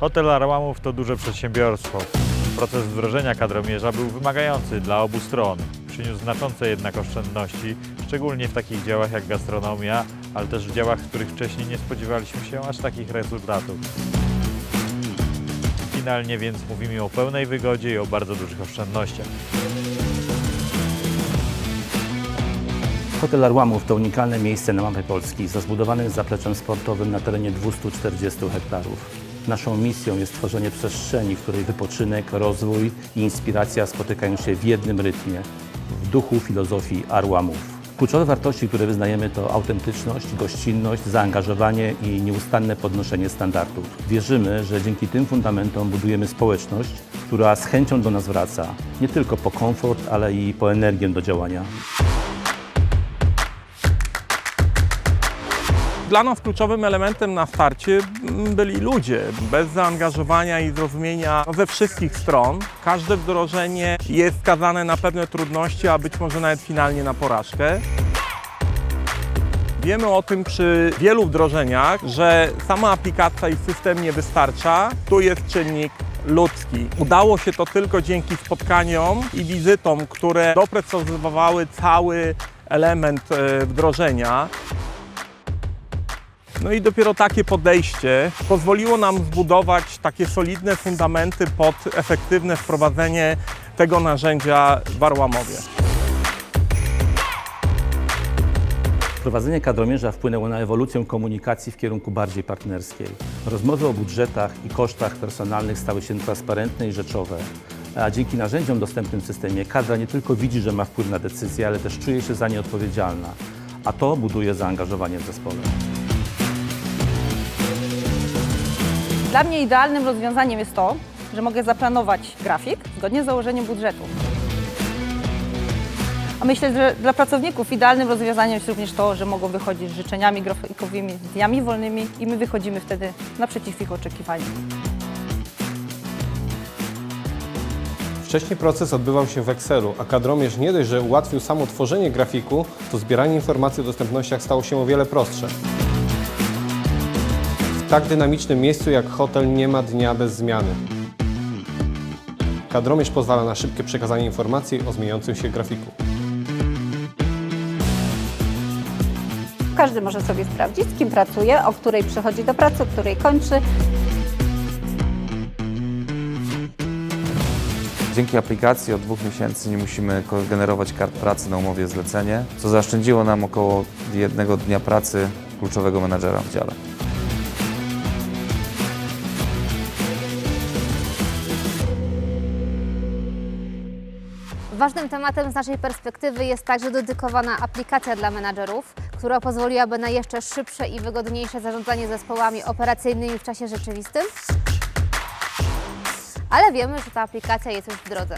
Hotel Arłamów to duże przedsiębiorstwo. Proces wdrożenia kadromierza był wymagający dla obu stron. Przyniósł znaczące jednak oszczędności, szczególnie w takich działach jak gastronomia, ale też w działach, w których wcześniej nie spodziewaliśmy się aż takich rezultatów. Finalnie więc mówimy o pełnej wygodzie i o bardzo dużych oszczędnościach. Hotel Arłamów to unikalne miejsce na mapie Polski, ze zbudowanym zapleczem sportowym na terenie 240 hektarów. Naszą misją jest tworzenie przestrzeni, w której wypoczynek, rozwój i inspiracja spotykają się w jednym rytmie, w duchu filozofii Arłamów. Kluczowe wartości, które wyznajemy to autentyczność, gościnność, zaangażowanie i nieustanne podnoszenie standardów. Wierzymy, że dzięki tym fundamentom budujemy społeczność, która z chęcią do nas wraca, nie tylko po komfort, ale i po energię do działania. Dla nas kluczowym elementem na starcie byli ludzie. Bez zaangażowania i zrozumienia ze wszystkich stron każde wdrożenie jest skazane na pewne trudności, a być może nawet finalnie na porażkę. Wiemy o tym przy wielu wdrożeniach, że sama aplikacja i system nie wystarcza. Tu jest czynnik ludzki. Udało się to tylko dzięki spotkaniom i wizytom, które doprecyzowały cały element e, wdrożenia. No i dopiero takie podejście pozwoliło nam zbudować takie solidne fundamenty pod efektywne wprowadzenie tego narzędzia w Arłamowie. Wprowadzenie kadromierza wpłynęło na ewolucję komunikacji w kierunku bardziej partnerskiej. Rozmowy o budżetach i kosztach personalnych stały się transparentne i rzeczowe. A dzięki narzędziom dostępnym w systemie kadra nie tylko widzi, że ma wpływ na decyzje, ale też czuje się za nie odpowiedzialna. A to buduje zaangażowanie w zespole. Dla mnie idealnym rozwiązaniem jest to, że mogę zaplanować grafik zgodnie z założeniem budżetu. A myślę, że dla pracowników idealnym rozwiązaniem jest również to, że mogą wychodzić z życzeniami grafikowymi, z dniami wolnymi i my wychodzimy wtedy naprzeciw ich oczekiwaniom. Wcześniej proces odbywał się w Excelu, a kadromierz nie dość, że ułatwił samo tworzenie grafiku, to zbieranie informacji o dostępnościach stało się o wiele prostsze. W tak dynamicznym miejscu jak hotel nie ma dnia bez zmiany. Kadromierz pozwala na szybkie przekazanie informacji o zmieniającym się grafiku. Każdy może sobie sprawdzić, z kim pracuje, o której przychodzi do pracy, o której kończy. Dzięki aplikacji od dwóch miesięcy nie musimy generować kart pracy na umowie zlecenie, co zaoszczędziło nam około jednego dnia pracy kluczowego menadżera w dziale. Ważnym tematem z naszej perspektywy jest także dedykowana aplikacja dla menadżerów, która pozwoliłaby na jeszcze szybsze i wygodniejsze zarządzanie zespołami operacyjnymi w czasie rzeczywistym. Ale wiemy, że ta aplikacja jest już w drodze.